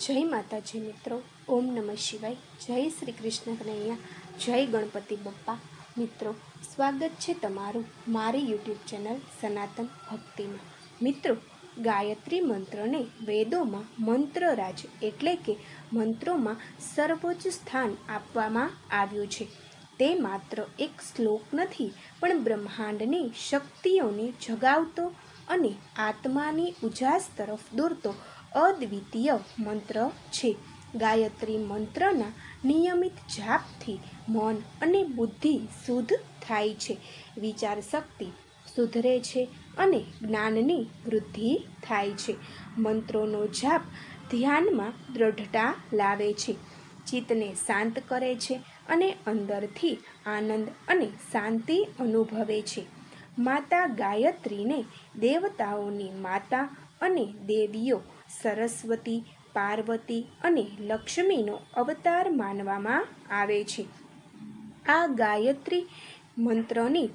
જય માતાજી મિત્રો, ઓમ નમઃ શિવાય, જય શ્રી કૃષ્ણ કનૈયા, જય ગણપતિ બપ્પા. મિત્રો, સ્વાગત છે તમારું મારી યુટ્યુબ ચેનલ સનાતન ભક્તિમાં. મિત્રો, ગાયત્રી મંત્રને વેદોમાં મંત્રરાજ એટલે કે મંત્રોમાં સર્વોચ્ચ સ્થાન આપવામાં આવ્યું છે. તે માત્ર એક શ્લોક નથી, પણ બ્રહ્માંડની શક્તિઓને જગાવતો અને આત્માની ઉજાસ તરફ દોરતો અદ્વિતીય મંત્ર છે. ગાયત્રી મંત્રના નિયમિત જાપથી મન અને બુદ્ધિ શુદ્ધ થાય છે. વિચાર શક્તિ સુધરે છે અને જ્ઞાનની વૃદ્ધિ થાય છે. મંત્રોનો જાપ ધ્યાનમાં દ્રઢતા લાવે છે. ચિત્તને શાંત કરે છે અને અંદરથી આનંદ અને શાંતિ અનુભવે છે. માતા ગાયત્રીને દેવતાઓની માતા અને દેવીઓ સરસ્વતી, પાર્વતી અને લક્ષ્મીનો અવતાર માનવામાં આવે છે. આ ગાયત્રી મંત્રની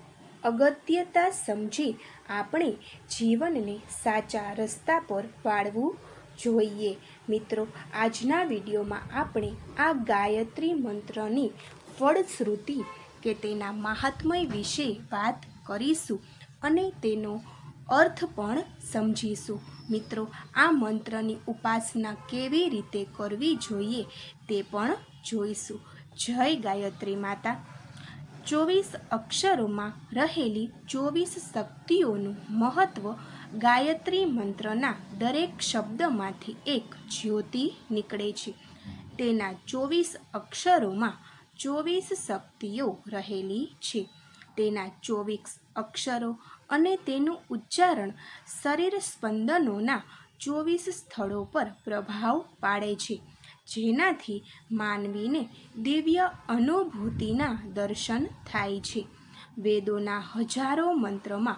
અગત્યતા સમજી આપણે જીવનને સાચા રસ્તા પર વાળવું જોઈએ. મિત્રો, આજના વિડીયોમાં આપણે આ ગાયત્રી મંત્રની ફળશ્રુતિ કે તેના મહાત્મય વિશે વાત કરીશું અને તેનો અર્થ પણ સમજીશું. મિત્રો, આ મંત્રની ઉપાસના કેવી રીતે કરવી જોઈએ તે પણ જોઈશું. જય ગાયત્રી માતા. ચોવીસ અક્ષરોમાં રહેલી ચોવીસ શક્તિઓનું મહત્ત્વ ગાયત્રી મંત્રના દરેક શબ્દમાંથી એક જ્યોતિ નીકળે છે. તેના ચોવીસ અક્ષરોમાં ચોવીસ શક્તિઓ રહેલી છે. તેના ચોવીસ અક્ષરો અને તેનું ઉચ્ચારણ શરીર સ્પંદનોના ચોવીસ સ્થળો પર પ્રભાવ પાડે છે, જેનાથી માનવીને દિવ્ય અનુભૂતિના દર્શન થાય છે. વેદોના હજારો મંત્રમાં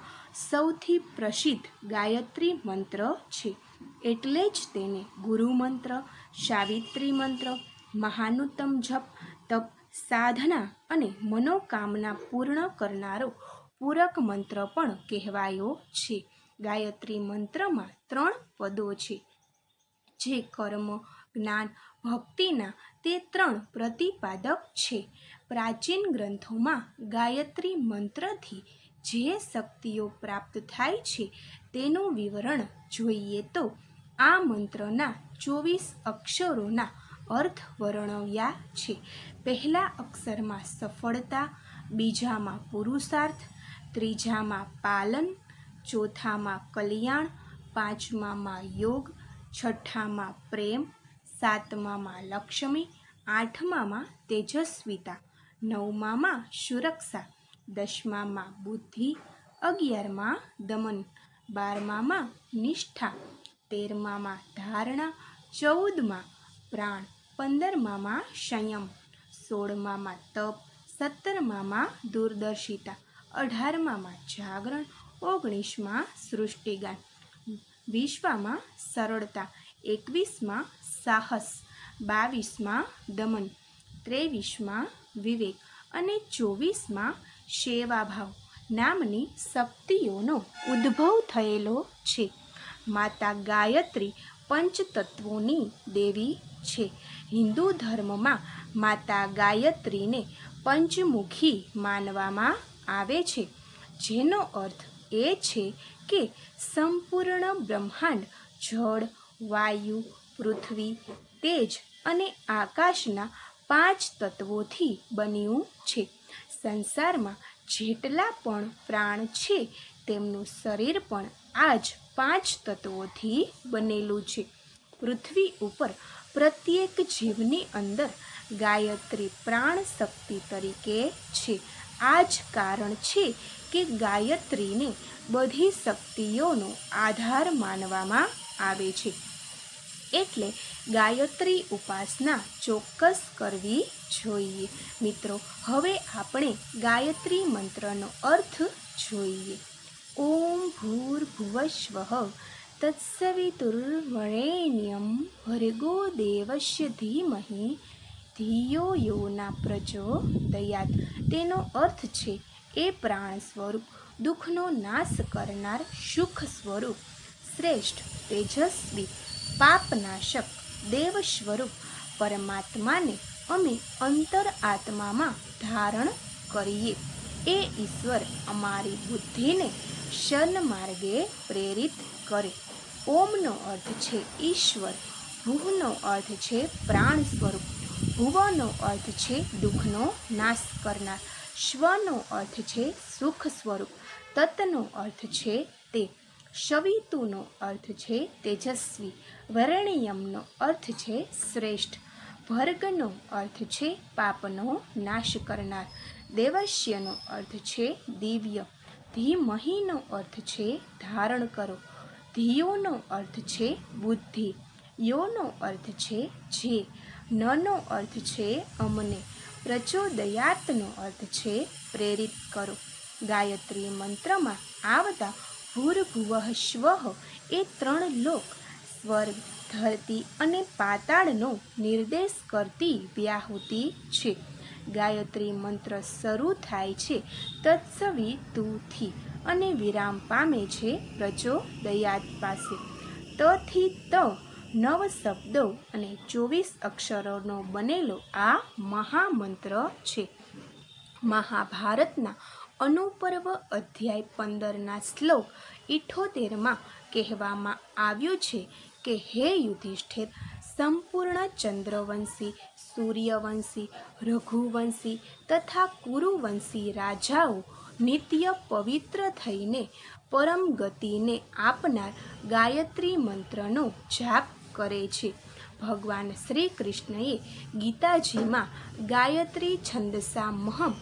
સૌથી પ્રસિદ્ધ ગાયત્રી મંત્ર છે. એટલે જ તેને ગુરુ મંત્ર સાવિત્રી મંત્ર, મહાનુત્તમ જપ, તપ, સાધના અને મનોકામના પૂર્ણ કરનારો પૂરક મંત્ર પણ કહેવાયો છે. ગાયત્રી મંત્રમાં ત્રણ પદો છે. જે કર્મ, જ્ઞાન, ભક્તિના તે ત્રણ પ્રતિપાદક છે. પ્રાચીન ગ્રંથોમાં ગાયત્રી મંત્રથી જે શક્તિઓ પ્રાપ્ત થાય છે તેનું વિવરણ જોઈએ તો આ મંત્રના ચોવીસ અક્ષરોના અર્થ વર્ણવ્યા છે. પહેલા અક્ષરમાં સફળતા, બીજામાં પુરુષાર્થ ત્રીજામાં પાલન, ચોથામાં કલ્યાણ, પાંચમામાં યોગ, છઠ્ઠામાં પ્રેમ, સાતમામાં લક્ષ્મી, આઠમામાં તેજસ્વિતા, નવમામાં સુરક્ષા, દસમામાં બુદ્ધિ, અગિયારમાં દમન, બારમામાં નિષ્ઠા, તેરમામાં ધારણા, ચૌદમાં પ્રાણ, પંદરમામાં સંયમ, સોળમામાં તપ, સત્તરમામાં દૂરદર્શિતા અઢારમામાં જાગરણ, ઓગણીસમાં સૃષ્ટિગાન વીસમાં સરળતા, એકવીસમાં સાહસ, બાવીસમાં દમન, ત્રેવીસમાં વિવેક અને ચોવીસમાં સેવાભાવ નામની શક્તિઓનો ઉદ્ભવ થયેલો છે. માતા ગાયત્રી પંચતત્વોની દેવી છે. હિન્દુ ધર્મમાં માતા ગાયત્રીને પંચમુખી માનવામાં આવે છે. જેનો અર્થ એ છે કે સંપૂર્ણ બ્રહ્માંડ, જળ, વાયુ, પૃથ્વી, તેજ અને આકાશના પાંચ તત્વોથી બન્યું છે. સંસારમાં જેટલા પણ પ્રાણ છે, તેમનું શરીર પણ આ જ પાંચ તત્વોથી બનેલું છે. પૃથ્વી ઉપર પ્રત્યેક જીવની અંદર ગાયત્રી પ્રાણ શક્તિ તરીકે છે. આ જ કારણ છે કે ગાયત્રીને બધી શક્તિઓનો આધાર માનવામાં આવે છે. એટલે ગાયત્રી ઉપાસના ચોક્કસ કરવી જોઈએ. મિત્રો, હવે આપણે ગાયત્રી મંત્રનો અર્થ જોઈએ. ઓમ ભૂર્ભુવસ્વ તત્સવિતુર્વરેણ્યમ ભર્ગો દેવસ્ય ધીમહિ ધિયો યોના પ્રજો દયાત. તેનો અર્થ છે, એ પ્રાણ સ્વરૂપ, દુઃખનો નાશ કરનાર સુખ સ્વરૂપ, શ્રેષ્ઠ, તેજસ્વી, પાપનાશક, દેવ સ્વરૂપ, પરમાત્માને અમે અંતર આત્મામાં ધારણ કરીએ. એ ઈશ્વર અમારી બુદ્ધિને માર્ગે પ્રેરિત કરે. ઓમનો અર્થ છે, ઈશ્વર. ભૂહનો અર્થ છે, પ્રાણ સ્વરૂપ. ભુવનો અર્થ છે દુઃખનો નાશ કરનાર સ્વનો અર્થ છે સુખ સ્વરૂપ તત્નો અર્થ છે તે શવિતુનો અર્થ છે તેજસ્વી વરણિયમનો અર્થ છે શ્રેષ્ઠ ભર્ગનો અર્થ છે પાપનો નાશ કરનાર દેવસ્યનો અર્થ છે દિવ્ય ધીમહીનો અર્થ છે ધારણ કરો ધીયોનો અર્થ છે બુદ્ધિ યોનો અર્થ છે જે નનો અર્થ છે અમને. પ્રચોદયાતનો અર્થ છે પ્રેરિત કરો. ગાયત્રી મંત્રમાં આવતા ભૂરભુવઃ સ્વઃ એ ત્રણ લોક સ્વર્ગ, ધરતી અને પાતાળનો નિર્દેશ કરતી વ્યાહુતિ છે. ગાયત્રી મંત્ર શરૂ થાય છે તત્સવી તુથી અને વિરામ પામે છે પ્રચોદયાત પાસે. તથી ત નવ શબ્દો અને ચોવીસ અક્ષરોનો બનેલો આ મહામંત્ર છે. મહાભારતના અનુપર્વ અધ્યાય પંદરના શ્લોક ઇઠોતેરમાં કહેવામાં આવ્યું છે કે, હે યુધિષ્ઠિર, સંપૂર્ણ ચંદ્રવંશી, સૂર્યવંશી, રઘુવંશી તથા કુરુવંશી રાજાઓ નિત્ય પવિત્ર થઈને પરમ ગતિને આપનાર ગાયત્રી મંત્રનો જાપ કરે છે. ભગવાન શ્રી કૃષ્ણએ ગીતાજીમાં ગાયત્રી છંદસા મહમ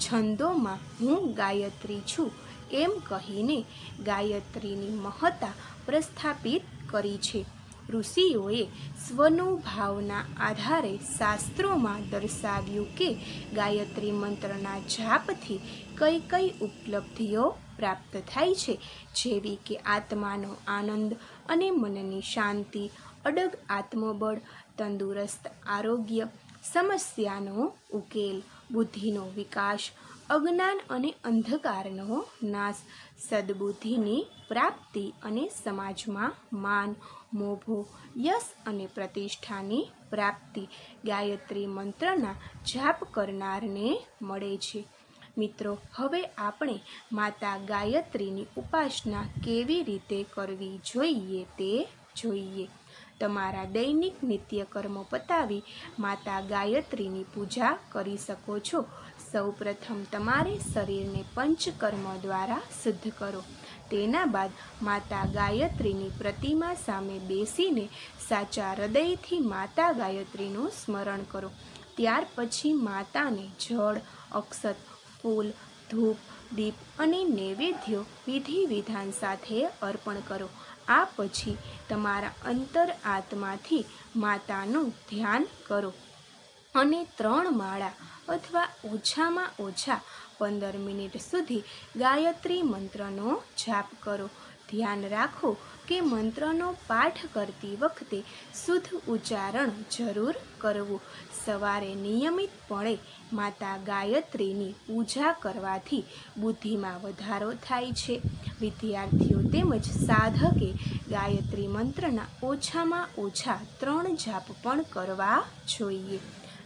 છંદોમાં હું ગાયત્રી છું એમ કહીને ગાયત્રીની મહત્તા પ્રસ્થાપિત કરી છે. ઋષિઓએ સ્વનુભાવના આધારે શાસ્ત્રોમાં દર્શાવ્યું કે ગાયત્રી મંત્રના જાપથી કઈ કઈ ઉપલબ્ધિઓ પ્રાપ્ત થાય છે, જેવી કે આત્માનો આનંદ અને મનની શાંતિ અડગ આત્મબળ, તંદુરસ્ત આરોગ્ય, સમસ્યાનો ઉકેલ, બુદ્ધિનો વિકાસ, અજ્ઞાન અને અંધકારનો નાશ, સદબુદ્ધિની પ્રાપ્તિ અને સમાજમાં માન, મોભો, યશ અને પ્રતિષ્ઠાની પ્રાપ્તિ ગાયત્રી મંત્રના જાપ કરનારને મળે છે. મિત્રો, હવે આપણે માતા ગાયત્રીની ઉપાસના કેવી રીતે કરવી જોઈએ તે જોઈએ. તમારા દૈનિક નિત્યકર્મો પતાવી માતા ગાયત્રીની પૂજા કરી શકો છો. સૌપ્રથમ તમારે શરીરને પંચકર્મ દ્વારા શુદ્ધ કરો. તેના બાદ માતા ગાયત્રીની પ્રતિમા સામે બેસીને સાચા હૃદયથી માતા ગાયત્રીનું સ્મરણ કરો. ત્યાર પછી માતાને જળ, અક્ષત, ફૂલ, ધૂપ દીપ અને નૈવેદ્ય વિધિ વિધાન સાથે અર્પણ કરો. આ પછી તમારા અંતર આત્માથી માતાનું ધ્યાન કરો. અને ત્રણ માળા અથવા ઓછામાં ઓછા પંદર મિનિટ સુધી ગાયત્રી મંત્રનો જાપ કરો. ધ્યાન રાખો કે મંત્રનો પાઠ કરતી વખતે શુદ્ધ ઉચ્ચારણ જરૂર કરવું. સવારે નિયમિતપણે માતા ગાયત્રીની પૂજા કરવાથી બુદ્ધિમાં વધારો થાય છે. વિદ્યાર્થીઓ તેમજ સાધકે ગાયત્રી મંત્રના ઓછામાં ઓછા ત્રણ જાપ પણ કરવા જોઈએ.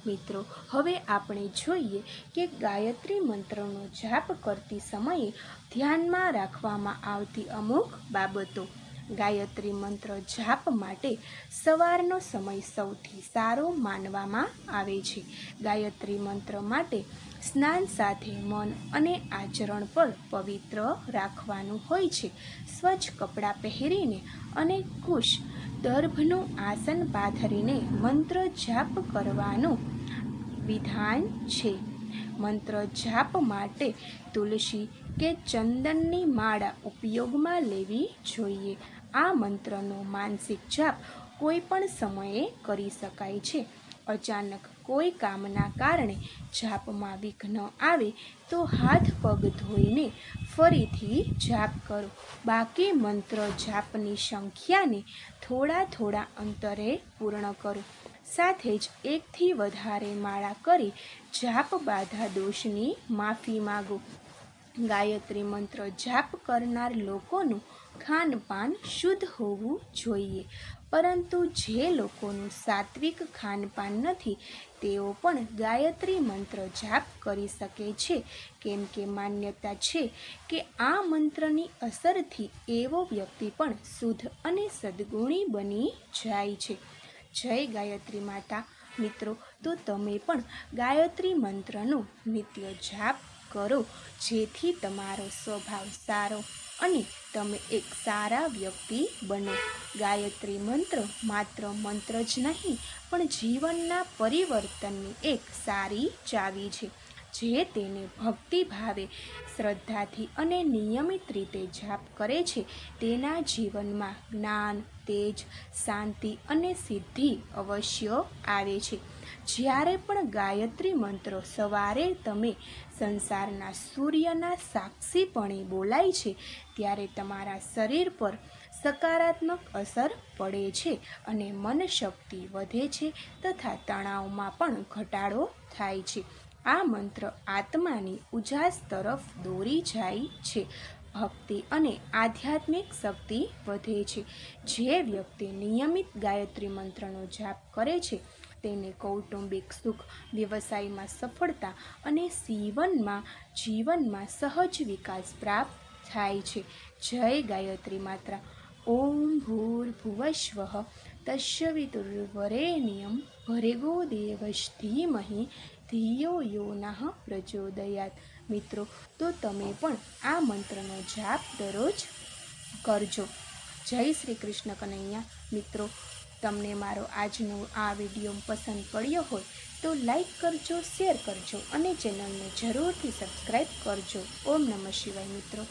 મિત્રો, હવે આપણે જોઈએ કે ગાયત્રી મંત્રનો જાપ કરતી સમયે ધ્યાનમાં રાખવામાં આવતી અમુક બાબતો. ગાયત્રી મંત્ર જાપ માટે સવારનો સમય સૌથી સારો માનવામાં આવે છે. ગાયત્રી મંત્ર માટે સ્નાન સાથે મન અને આચરણ પર પવિત્ર રાખવાનું હોય છે. સ્વચ્છ કપડાં પહેરીને અને કુશ દર્ભનું આસન પાથરીને મંત્ર જાપ કરવાનું વિધાન છે. મંત્ર જાપ માટે તુલસી કે ચંદનની માળા ઉપયોગમાં લેવી જોઈએ. આ મંત્રનો માનસિક જાપ કોઈ પણ સમયે કરી શકાય છે. અચાનક કોઈ કામના કારણે જાપમાં વિઘ્ન આવે તો હાથ પગ ધોઈને ફરીથી જાપ કરો. બાકી મંત્ર જાપની સંખ્યાને થોડા થોડા અંતરે પૂર્ણ કરો. સાથે જ એકથી વધારે માળા કરી જાપ બાધા દોષની માફી માગો. ગાયત્રી મંત્ર જાપ કરનાર લોકોનું ખાનપાન શુદ્ધ હોવું જોઈએ. પરંતુ જે લોકોનું સાત્વિક ખાનપાન નથી, તેઓ પણ ગાયત્રી મંત્ર જાપ કરી શકે છે. કેમ કે માન્યતા છે કે આ મંત્રની અસરથી એવો વ્યક્તિ પણ શુદ્ધ અને સદ્ગુણી બની જાય છે. જય ગાયત્રી માતા. મિત્રો, તો તમે પણ ગાયત્રી મંત્રનો નિત્ય જાપ કરો, જેથી તમારો સ્વભાવ સારો અને તમે એક સારા વ્યક્તિ બનો. ગાયત્રી મંત્ર માત્ર મંત્ર જ નહીં, પણ જીવનના પરિવર્તનની એક સારી ચાવી છે, જે તેને ભક્તિ ભાવે, શ્રદ્ધાથી અને નિયમિત રીતે જાપ કરે છે. તેના જીવનમાં જ્ઞાન, તેજ, શાંતિ અને સિદ્ધિ અવશ્ય આવે છે. જ્યારે પણ ગાયત્રી મંત્રો સવારે તમે સંસારના સૂર્યના સાક્ષીપણે બોલાય છે, ત્યારે તમારા શરીર પર સકારાત્મક અસર પડે છે અને મન શક્તિ વધે છે તથા તણાવમાં પણ ઘટાડો થાય છે. આ મંત્ર આત્માની ઉજાસ તરફ દોરી જાય છે. ભક્તિ અને આધ્યાત્મિક શક્તિ વધે છે. જે વ્યક્તિ નિયમિત ગાયત્રી મંત્રનો જાપ કરે છે તેને કૌટુંબિક સુખ, વ્યવસાયમાં સફળતા અને જીવનમાં જીવનમાં સહજ વિકાસ પ્રાપ્ત થાય છે. જય ગાયત્રી માત્રા ઓમ ભૂર્ભુવસ્વ તસ્ય વિતુર્વરેણ્યમ ભરેગો દેવશ ધીમહિ ધિયો યો નાહ પ્રચોદયાત. મિત્રો, તો તમે પણ આ મંત્રનો જાપ દરરોજ કરજો. જય શ્રી કૃષ્ણ કનૈયા. મિત્રો તમને મારો આજનો આ વીડિયો પસંદ પડ્યો હોય તો લાઈક કરજો, શેર કરજો અને ચેનલને જરૂરથી સબસ્ક્રાઈબ કરજો. ઓમ નમઃ શિવાય મિત્રો.